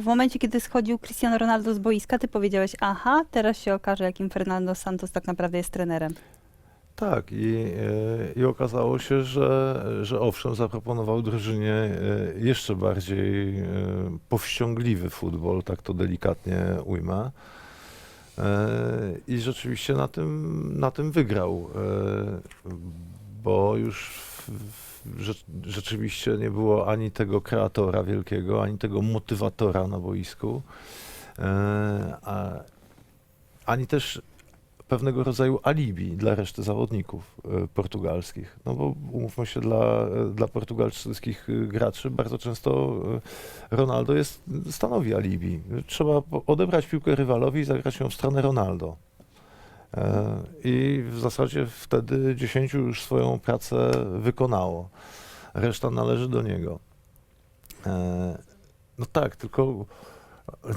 w momencie, kiedy schodził Cristiano Ronaldo z boiska, ty powiedziałeś, aha, teraz się okaże, jakim Fernando Santos tak naprawdę jest trenerem. Tak, i, e, i okazało się, że, że owszem, zaproponował drużynie e, jeszcze bardziej e, powściągliwy futbol, tak to delikatnie ujmę. I rzeczywiście na tym, na tym wygrał, bo już rzeczywiście nie było ani tego kreatora wielkiego, ani tego motywatora na boisku, e, ani też pewnego rodzaju alibi dla reszty zawodników e, portugalskich. No bo umówmy się, dla, dla portugalskich e, graczy bardzo często Ronaldo jest, stanowi alibi. Trzeba odebrać piłkę rywalowi i zagrać ją w stronę Ronaldo. E, I w zasadzie wtedy 10 już swoją pracę wykonało. Reszta należy do niego. E, No tak, tylko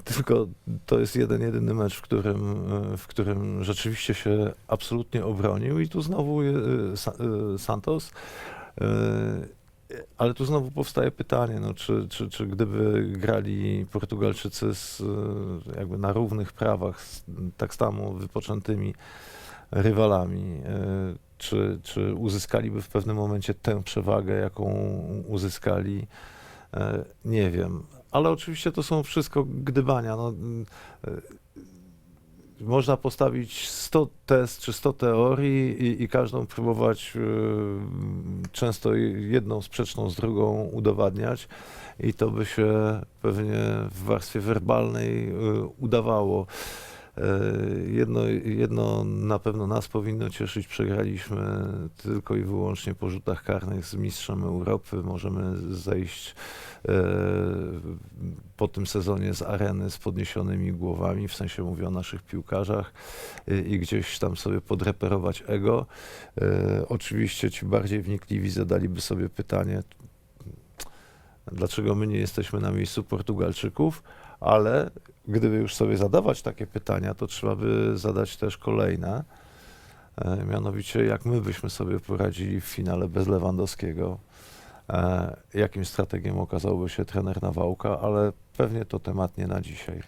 tylko to jest jeden, jedyny mecz, w którym, e, w którym rzeczywiście się absolutnie obronił i tu znowu Sa- Santos. Ale tu znowu powstaje pytanie, no, czy, czy, czy gdyby grali Portugalczycy z, e, jakby na równych prawach, z tak samo wypoczętymi rywalami, e, czy, czy uzyskaliby w pewnym momencie tę przewagę, jaką uzyskali, E, Nie wiem, ale oczywiście to są wszystko gdybania. No, można postawić 100 test czy 100 teorii i, i każdą próbować e, często jedną sprzeczną z drugą udowadniać i to by się pewnie w warstwie werbalnej e, udawało. E, Jedno, jedno na pewno nas powinno cieszyć. Przegraliśmy tylko i wyłącznie po rzutach karnych z mistrzem Europy. Możemy zejść po tym sezonie z areny z podniesionymi głowami, w sensie mówię o naszych piłkarzach i, i gdzieś tam sobie podreperować ego. E, Oczywiście ci bardziej wnikliwi zadaliby sobie pytanie, dlaczego my nie jesteśmy na miejscu Portugalczyków, ale gdyby już sobie zadawać takie pytania, to trzeba by zadać też kolejne. E, mianowicie, jak my byśmy sobie poradzili w finale bez Lewandowskiego, e, jakim strategiem okazałby się trener Nawałka, ale pewnie to temat nie na dzisiaj.